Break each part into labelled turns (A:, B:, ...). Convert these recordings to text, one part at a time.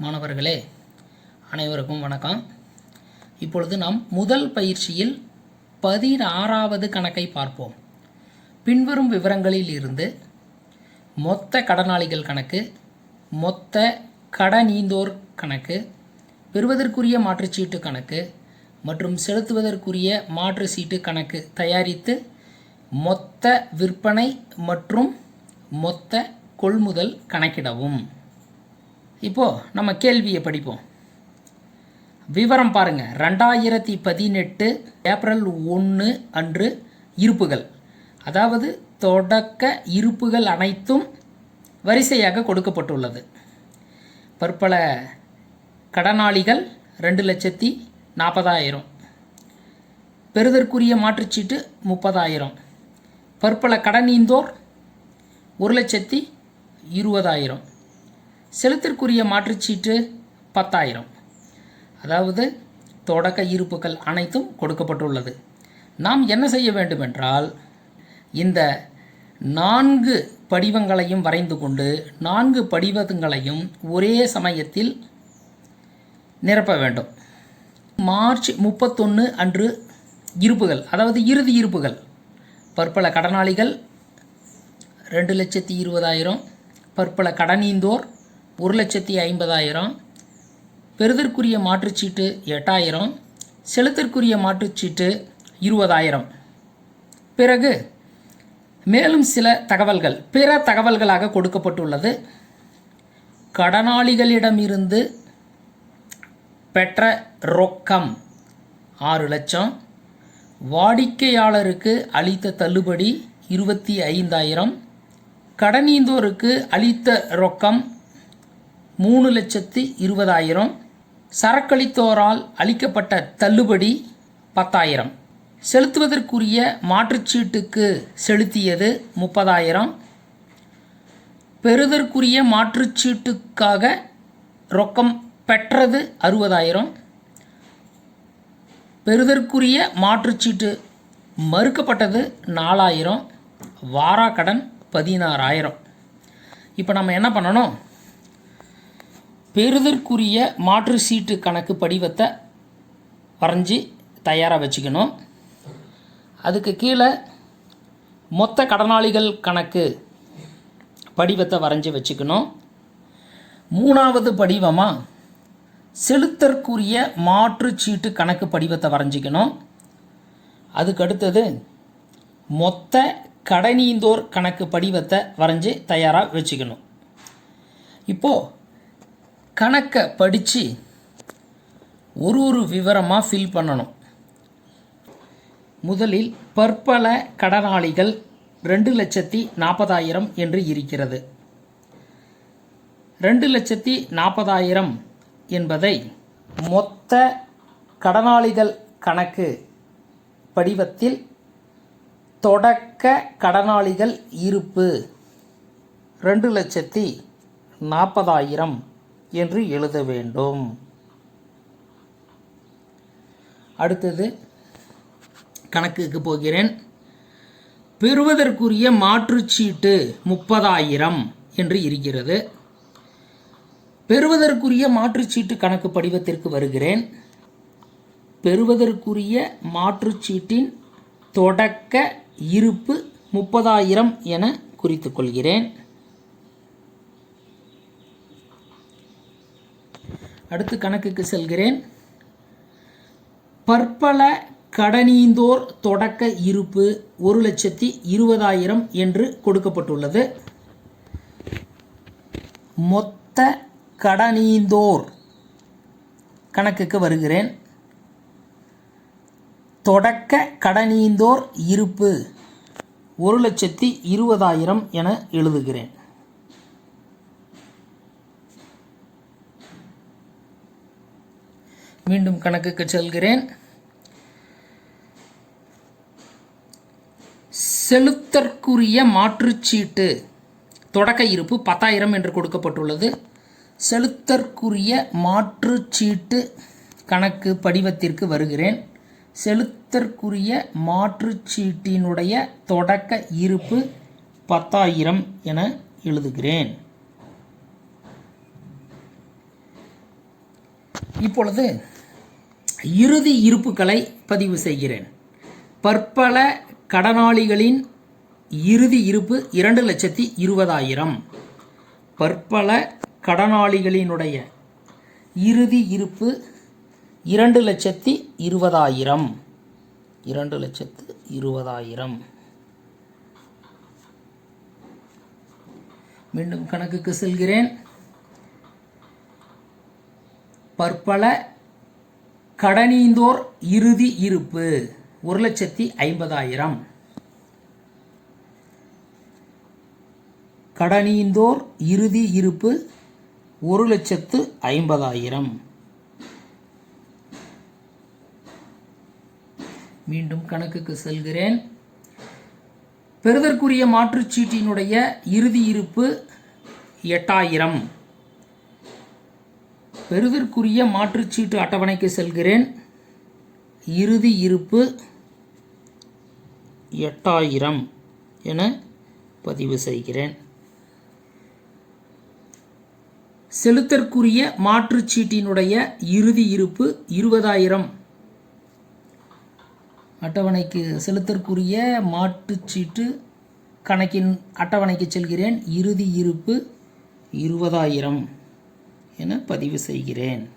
A: மாணவர்களே அனைவருக்கும் வணக்கம். இப்பொழுது நாம் முதல் பயிற்சியில் பதினாறாவது கணக்கை பார்ப்போம். பின்வரும் விவரங்களில் இருந்து மொத்த கடனாளிகள் கணக்கு மொத்த கடனீந்தோர் கணக்கு பெறுவதற்குரிய மாற்றுச்சீட்டு கணக்கு மற்றும் செலுத்துவதற்குரிய மாற்று சீட்டு கணக்கு தயாரித்து மொத்த விற்பனை மற்றும் மொத்த கொள்முதல் கணக்கிடவும். இப்போது நம்ம கேள்வியை படிப்போம். விவரம் பாருங்கள் ரெண்டாயிரத்தி பதினெட்டு ஏப்ரல் ஒன்று அன்று இருப்புகள். அதாவது தொடக்க இருப்புகள் அனைத்தும் வரிசையாக கொடுக்கப்பட்டுள்ளது. பற்பல கடனாளிகள் ரெண்டு லட்சத்தி நாற்பதாயிரம். பெறுதற்குரிய மாற்றுச்சீட்டு முப்பதாயிரம். பற்பல கடனீந்தோர் ஒரு லட்சத்தி இருபதாயிரம். செலுத்திற்குரிய மாற்றுச்சீட்டு பத்தாயிரம். அதாவது தொடக்க இருப்புகள் அனைத்தும் கொடுக்கப்பட்டுள்ளது. நாம் என்ன செய்ய வேண்டுமென்றால் இந்த நான்கு படிவங்களையும் வரைந்து கொண்டு நான்கு படிவங்களையும் ஒரே சமயத்தில் நிரப்ப வேண்டும். மார்ச் முப்பத்தொன்று அன்று இருப்புகள் அதாவது இறுதி இருப்புகள். பற்பல கடனாளிகள் ரெண்டு லட்சத்தி இருபதாயிரம். பற்பல கடனீந்தோர் ஒரு லட்சத்தி ஐம்பதாயிரம். பெறுதற்குரிய மாற்றுச்சீட்டு எட்டாயிரம். செலுத்திற்குரிய மாற்றுச்சீட்டு இருபதாயிரம். பிறகு மேலும் சில தகவல்கள். பிற தகவல்களாக கொடுக்கப்பட்டுள்ளது. கடனாளிகளிடமிருந்து பெற்ற ரொக்கம் ஆறு லட்சம். வாடிக்கையாளருக்கு அளித்த தள்ளுபடி இருபத்தி ஐந்தாயிரம். கடனீந்தோருக்கு அளித்த ரொக்கம் மூணு லட்சத்து இருபதாயிரம். சரக்களித்தோரால் அளிக்கப்பட்ட தள்ளுபடி பத்தாயிரம். செலுத்துவதற்குரிய மாற்றுச்சீட்டுக்கு செலுத்தியது முப்பதாயிரம். பெறுதற்குரிய மாற்றுச்சீட்டுக்காக ரொக்கம் பெற்றது அறுபதாயிரம். பெறுதற்குரிய மாற்றுச்சீட்டு மறுக்கப்பட்டது நாலாயிரம். வாராக்கடன் பதினாறாயிரம். இப்போ நம்ம என்ன பண்ணணும்? பெறுதற்குரிய மாற்று சீட்டு கணக்கு படிவத்தை வரைஞ்சி தயாராக வச்சுக்கணும். அதுக்கு கீழே மொத்த கடனாளிகள் கணக்கு படிவத்தை வரைஞ்சி வச்சுக்கணும். மூணாவது படிவமாக செலுத்தற்குரிய மாற்று சீட்டு கணக்கு படிவத்தை வரைஞ்சிக்கணும். அதுக்கு அடுத்தது மொத்த கடனீந்தோர் கணக்கு படிவத்தை வரைஞ்சி தயாராக வச்சுக்கணும். இப்போது கணக்கை படித்து ஒரு ஒரு விவரமாக ஃபில் பண்ணணும். முதலில் பற்பல கடனாளிகள் ரெண்டு லட்சத்தி நாற்பதாயிரம் என்று இருக்கிறது. ரெண்டு லட்சத்தி நாற்பதாயிரம் என்பதை மொத்த கடனாளிகள் கணக்கு படிவத்தில் தொடக்க கடனாளிகள் இருப்பு ரெண்டு லட்சத்தி நாற்பதாயிரம். என்று எழுத வேண்டும். அடுத்தது கணக்குக்கு போகிறேன். பெறுவதற்குரிய மாற்றுச்சீட்டு முப்பதாயிரம் என்று இருக்கிறது. பெறுவதற்குரிய மாற்றுச்சீட்டு கணக்கு படிவத்திற்கு வருகிறேன். பெறுவதற்குரிய மாற்றுச்சீட்டின் தொடக்க இருப்பு முப்பதாயிரம் என குறித்துக்கொள்கிறேன் அடுத்து கணக்குக்கு செல்கிறேன். பற்பல கடனீந்தோர் தொடக்க இருப்பு ஒரு லட்சத்தி இருபதாயிரம் என்று கொடுக்கப்பட்டுள்ளது. மொத்த கடனீந்தோர் கணக்குக்கு வருகிறேன். தொடக்க கடனீந்தோர் இருப்பு ஒரு லட்சத்தி இருபதாயிரம் என எழுதுகிறேன். மீண்டும் கணக்குக்கு செல்கிறேன். செலுத்தற்குரிய மாற்றுச்சீட்டு தொடக்க இருப்பு பத்தாயிரம் என்று கொடுக்கப்பட்டுள்ளது. செலுத்தற்குரிய மாற்றுச்சீட்டு கணக்கு படிவத்திற்கு வருகிறேன். செலுத்தற்குரிய மாற்றுச்சீட்டினுடைய தொடக்க இருப்பு பத்தாயிரம் என எழுதுகிறேன். இப்பொழுது இறுதி இருப்புக்களை பதிவு செய்கிறேன். பற்பல கடனாளிகளின் இறுதி இருப்பு இரண்டு லட்சத்தி இருபதாயிரம். பற்பல கடனாளிகளினுடைய இறுதி இருப்பு இரண்டு லட்சத்தி இருபதாயிரம். இரண்டு லட்சத்து இருபதாயிரம். மீண்டும் கணக்குக்கு செல்கிறேன். பற்பல கடனீந்தோர் இறுதி இருப்பு. ஒரு லட்சத்தி ஐம்பதாயிரம். கடனீந்தோர் இறுதி இருப்பு ஒரு லட்சத்து ஐம்பதாயிரம். மீண்டும் கணக்குக்கு செல்கிறேன். பெறுதற்குரிய மாற்றுச்சீட்டினுடைய இறுதி இருப்பு எட்டாயிரம். பெறுதற்குரிய மாற்றுச்சீட்டு அட்டவணைக்கு செல்கிறேன். இறுதி இருப்பு எட்டாயிரம் என பதிவு செய்கிறேன். செலுத்தற்குரிய மாற்றுச்சீட்டினுடைய இறுதி இருப்பு இருபதாயிரம். அட்டவணைக்கு செலுத்தற்குரிய மாற்றுச்சீட்டு கணக்கின் அட்டவணைக்கு செல்கிறேன். இறுதி இருப்பு இருபதாயிரம். என பதிவு செய்கிறேன்.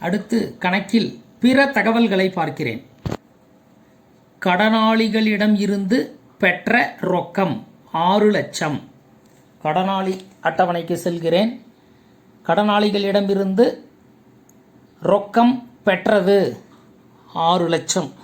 A: அடுத்து கணக்கில் பிற தகவல்களை பார்க்கிறேன். கடனாளிகளிடம் இருந்து பெற்ற ரொக்கம் ஆறு லட்சம். கடனாளி அட்டவணைக்கு செல்கிறேன். கடனாளிகளிடமிருந்து ரொக்கம் பெற்றது ஆறு லட்சம்.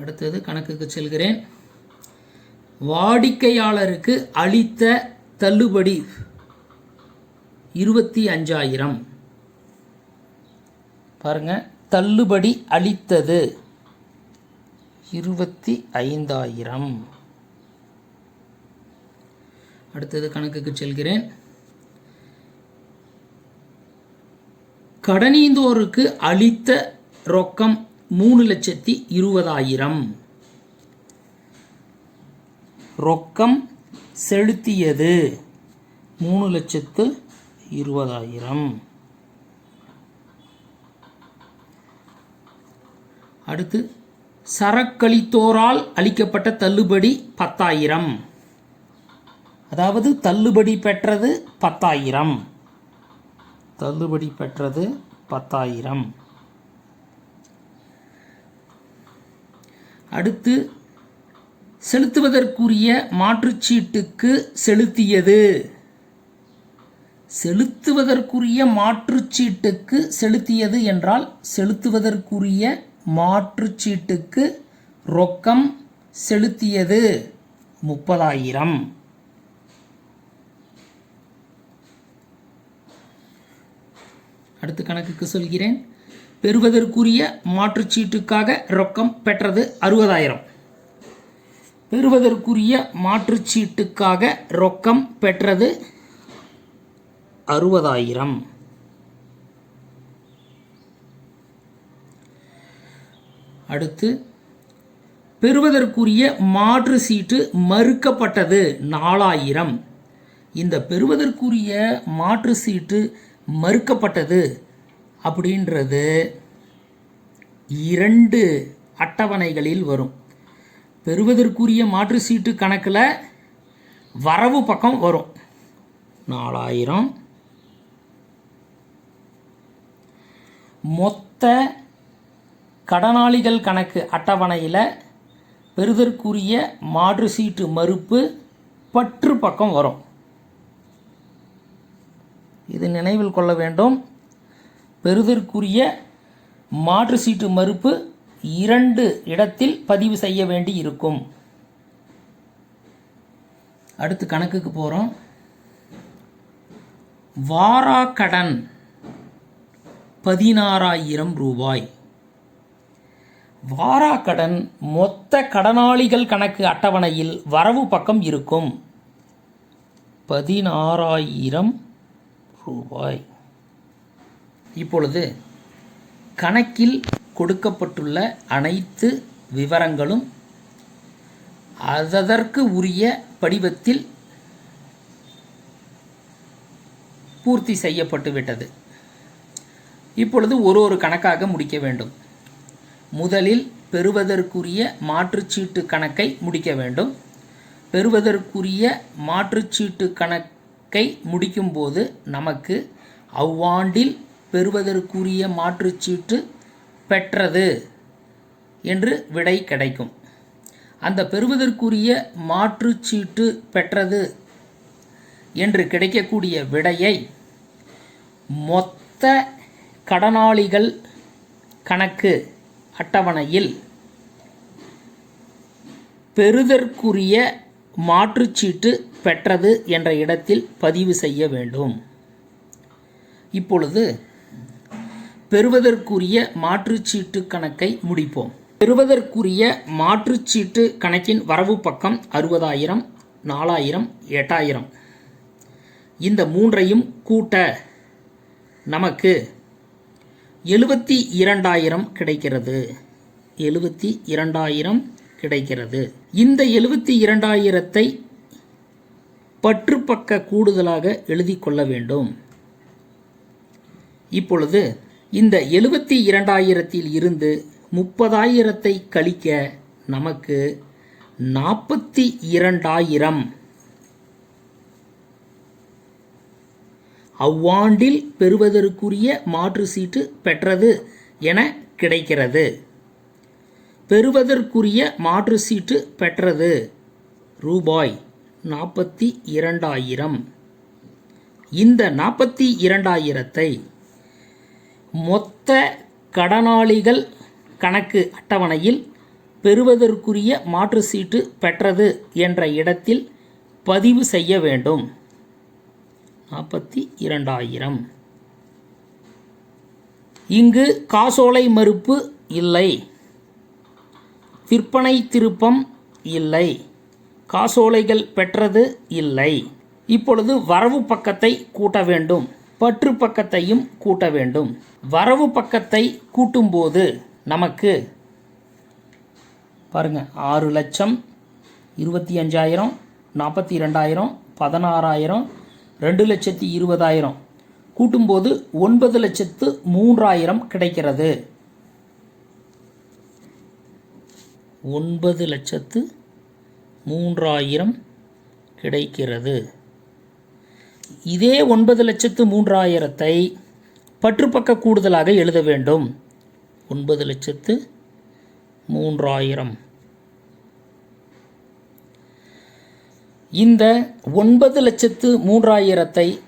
A: அடுத்தது கணக்குக்கு செல்கிறேன். வாடிக்கையாளருக்கு அளித்த தள்ளுபடி இருபத்தி அஞ்சாயிரம். பாருங்க தள்ளுபடி அளித்தது இருபத்தி ஐந்தாயிரம். அடுத்தது கணக்குக்கு செல்கிறேன். கடனீந்தோருக்கு அளித்த ரொக்கம் மூணு லட்சத்தி இருபதாயிரம். ரொக்கம் செலுத்தியது. மூணு லட்சத்து இருபதாயிரம். அடுத்து சரக்களித்தோரால் அளிக்கப்பட்ட தள்ளுபடி பத்தாயிரம். அதாவது தள்ளுபடி பெற்றது பத்தாயிரம். தள்ளுபடி பெற்றது பத்தாயிரம். அடுத்து செலுத்துவதற்குரிய மாற்றுச்சீட்டுக்கு செலுத்தியது. செலுத்துவதற்குரிய மாற்றுச்சீட்டுக்கு செலுத்தியது என்றால் செலுத்துவதற்குரிய மாற்றுச்சீட்டுக்கு ரொக்கம் செலுத்தியது. முப்பதாயிரம். அடுத்து கணக்குக்கு சொல்கிறேன். பெறுவதற்குரிய மாற்றுச்சீட்டுக்காக ரொக்கம் பெற்றது அறுபதாயிரம். பெறுவதற்குரிய மாற்றுச்சீட்டுக்காக ரொக்கம் பெற்றது அறுபதாயிரம். அடுத்து பெறுவதற்குரிய மாற்று சீட்டு மறுக்கப்பட்டது நாலாயிரம். இந்த பெறுவதற்குரிய மாற்று சீட்டு மறுக்கப்பட்டது அப்படின்றது இரண்டு அட்டவணைகளில் வரும். பெறுவதற்குரிய மாற்று சீட்டு கணக்கில் வரவு பக்கம் வரும். நாலாயிரம். மொத்த கடனாளிகள் கணக்கு அட்டவணையில் பெறுதற்குரிய மாற்று சீட்டு மறுப்பு பற்று பக்கம் வரும். இது நினைவில் கொள்ள வேண்டும். பெறுதற்குரிய மாற்று சீட்டு மறுப்பு இரண்டு இடத்தில் பதிவு செய்ய வேண்டி இருக்கும். அடுத்து கணக்குக்கு போகிறோம் வாராக்கடன் பதினாறாயிரம் ரூபாய். வாராக்கடன் மொத்த கடனாளிகள் கணக்கு அட்டவணையில் வரவு பக்கம் இருக்கும். பதினாறாயிரம் ரூபாய். இப்பொழுது கணக்கில் கொடுக்கப்பட்டுள்ள அனைத்து விவரங்களும் அதற்கு உரிய படிவத்தில் பூர்த்தி செய்யப்பட்டுவிட்டது இப்பொழுது ஒரு ஒரு கணக்காக முடிக்க வேண்டும். முதலில் பெறுவதற்குரிய மாற்றுச்சீட்டு கணக்கை முடிக்க வேண்டும். பெறுவதற்குரிய மாற்றுச்சீட்டு கணக்கை முடிக்கும்போது நமக்கு அவ்வாண்டில் பெறுவதற்குரிய மாற்றுச்சீட்டு பெற்றது என்று விடை கிடைக்கும். அந்த பெறுவதற்குரிய மாற்றுச்சீட்டு பெற்றது என்று கிடைக்கக்கூடிய விடையை மொத்த கடனாளிகள் கணக்கு அட்டவணையில் பெறுதற்குரிய மாற்றுச்சீட்டு பெற்றது என்ற இடத்தில் பதிவு செய்ய வேண்டும். இப்பொழுது பெறுவதற்குரிய மாற்றுச்சீட்டு கணக்கை முடிப்போம். பெறுவதற்குரிய மாற்றுச்சீட்டு கணக்கின் வரவு பக்கம் அறுபதாயிரம் நாலாயிரம் எட்டாயிரம். இந்த மூன்றையும் கூட்ட நமக்கு எழுபத்தி இரண்டாயிரம் கிடைக்கிறது. எழுபத்தி இரண்டாயிரம் கிடைக்கிறது. இந்த எழுபத்தி இரண்டாயிரத்தை பற்றுப்பக்க கூடுதலாக எழுதி கொள்ள வேண்டும். இப்பொழுது இந்த எழுபத்தி இரண்டாயிரத்தில் இருந்து முப்பதாயிரத்தை கழிக்க நமக்கு நாற்பத்தி இரண்டாயிரம் அவ்வாண்டில் பெறுவதற்குரிய மாற்று சீட்டு பெற்றது என கிடைக்கிறது. பெறுவதற்குரிய மாற்று சீட்டு பெற்றது. ரூபாய் நாற்பத்தி இரண்டாயிரம் இந்த நாற்பத்தி இரண்டாயிரத்தை மொத்த கடனாளிகள் கணக்கு அட்டவணையில் பெறுவதற்குரிய மாற்று சீட்டு பெற்றது என்ற இடத்தில் பதிவு செய்ய வேண்டும். நாற்பத்தி இரண்டாயிரம். இங்கு காசோலை மறுப்பு இல்லை. விற்பனை திருப்பம் இல்லை. காசோலைகள் பெற்றது இல்லை. இப்பொழுது வரவு பக்கத்தை கூட்ட வேண்டும். பற்று பக்கத்தையும் கூட்ட வேண்டும். வரவு பக்கத்தை கூட்டும்போது நமக்கு பாருங்க ஆறு லட்சம் இருபத்தி அஞ்சாயிரம் நாற்பத்தி ரெண்டாயிரம் பதினாறாயிரம் ரெண்டு லட்சத்தி இருபதாயிரம். கூட்டும்போது ஒன்பது லட்சத்து மூன்றாயிரம் கிடைக்கிறது. ஒன்பது லட்சத்து மூன்றாயிரம் கிடைக்கிறது. இதே ஒன்பது லட்சத்து மூன்றாயிரத்தை பற்றுப்பக்க கூடுதலாக எழுத வேண்டும். ஒன்பது லட்சத்து மூன்றாயிரம். இந்த ஒன்பது லட்சத்து மூன்றாயிரத்தை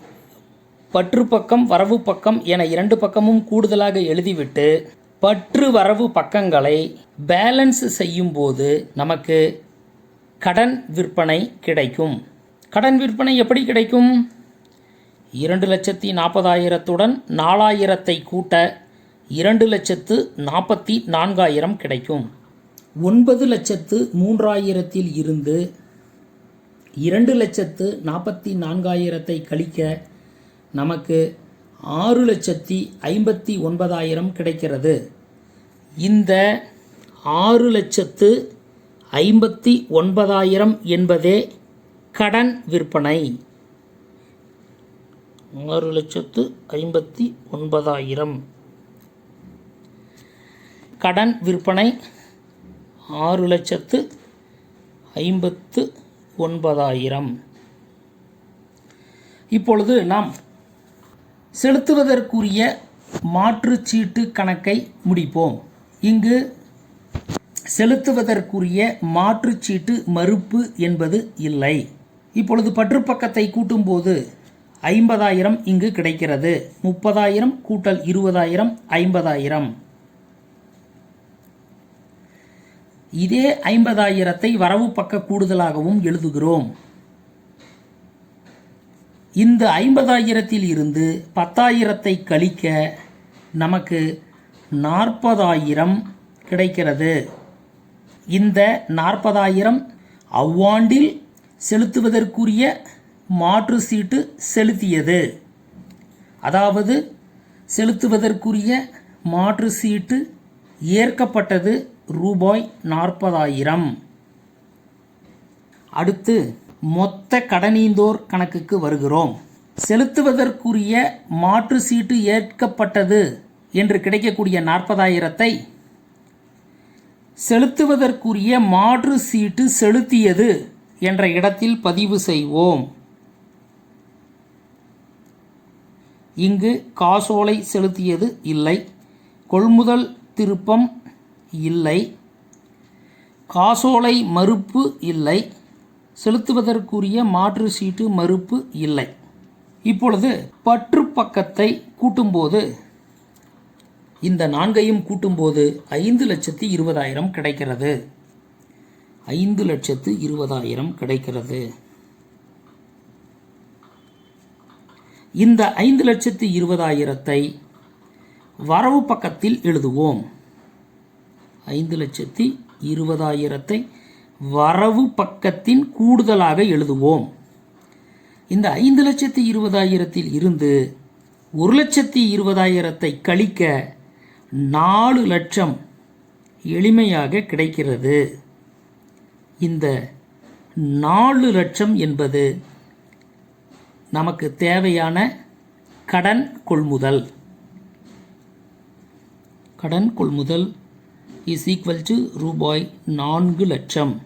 A: பற்று பக்கம் வரவு பக்கம் என இரண்டு பக்கமும் கூடுதலாக எழுதிவிட்டு பற்று வரவு பக்கங்களை பேலன்ஸ் செய்யும்போது நமக்கு கடன் விற்பனை கிடைக்கும். கடன் விற்பனை எப்படி கிடைக்கும்? இரண்டு லட்சத்தி நாற்பதாயிரத்துடன் நாலாயிரத்தை கூட்ட இரண்டு லட்சத்து நாற்பத்தி நான்காயிரம் கிடைக்கும். ஒன்பது லட்சத்து மூன்றாயிரத்தில் இருந்து இரண்டு லட்சத்து நாற்பத்தி நான்காயிரத்தை கழிக்க நமக்கு ஆறு லட்சத்தி ஐம்பத்தி ஒன்பதாயிரம் கிடைக்கிறது. இந்த ஆறு லட்சத்து ஐம்பத்தி ஒன்பதாயிரம் என்பதே கடன் விற்பனை. ஆறு லட்சத்து ஐம்பத்தி ஒன்பதாயிரம். கடன் விற்பனை ஆறு லட்சத்து ஐம்பத்து ஒன்பதாயிரம். இப்பொழுது நாம் செலுத்துவதற்குரிய மாற்றுச்சீட்டு கணக்கை முடிப்போம். இங்கு செலுத்துவதற்குரிய மாற்றுச்சீட்டு மறுப்பு என்பது இல்லை. இப்பொழுது பற்றுப்பக்கத்தை கூட்டும்போது ஐம்பதாயிரம் இங்கு கிடைக்கிறது. முப்பதாயிரம் கூட்டல் இருபதாயிரம் ஐம்பதாயிரம். இதே ஐம்பதாயிரத்தை வரவு பக்க கூடுதலாகவும் எழுதுகிறோம். இந்த ஐம்பதாயிரத்தில் இருந்து பத்தாயிரத்தை கழிக்க நமக்கு நாற்பதாயிரம் கிடைக்கிறது. இந்த நாற்பதாயிரம் அவ்வாண்டில் செலுத்துவதற்குரிய மாற்று சீட்டு செலுத்தியது. அதாவது செலுத்துவதற்குரிய மாற்று சீட்டு ஏற்கப்பட்டது ரூபாய் நாற்பதாயிரம். அடுத்து மொத்த கடனீந்தோர் கணக்குக்கு வருகிறோம். செலுத்துவதற்குரிய மாற்று சீட்டு ஏற்கப்பட்டது என்று கிடைக்கக்கூடிய நாற்பதாயிரத்தை செலுத்துவதற்குரிய மாற்று சீட்டு செலுத்தியது என்ற இடத்தில் பதிவு செய்வோம். இங்கு காசோலை செலுத்தியது இல்லை. கொள்முதல் திருப்பம் இல்லை. காசோலை மறுப்பு இல்லை. செலுத்துவதற்குரிய மாற்று சீட்டு மறுப்பு இல்லை. இப்பொழுது பற்று பக்கத்தை கூட்டும்போது இந்த நான்கையும் கூட்டும்போது ஐந்து லட்சத்து இருபதாயிரம் கிடைக்கிறது. ஐந்து லட்சத்து இருபதாயிரம் கிடைக்கிறது. இந்த ஐந்து லட்சத்து இருபதாயிரத்தை வரவு பக்கத்தில் எழுதுவோம். ஐந்து லட்சத்தி இருபதாயிரத்தை வரவு பக்கத்தின் கூடுதலாக எழுதுவோம். இந்த ஐந்து லட்சத்தி இருபதாயிரத்தில் இருந்து ஒரு லட்சத்தி இருபதாயிரத்தை கழிக்க நாலு லட்சம் எளிமையாக கிடைக்கிறது. இந்த நாலு லட்சம் என்பது நமக்கு தேவையான கடன் கொள்முதல். கடன் கொள்முதல் இஸ் ஈக்குவல் டு ரூபாய் நான்கு லட்சம்.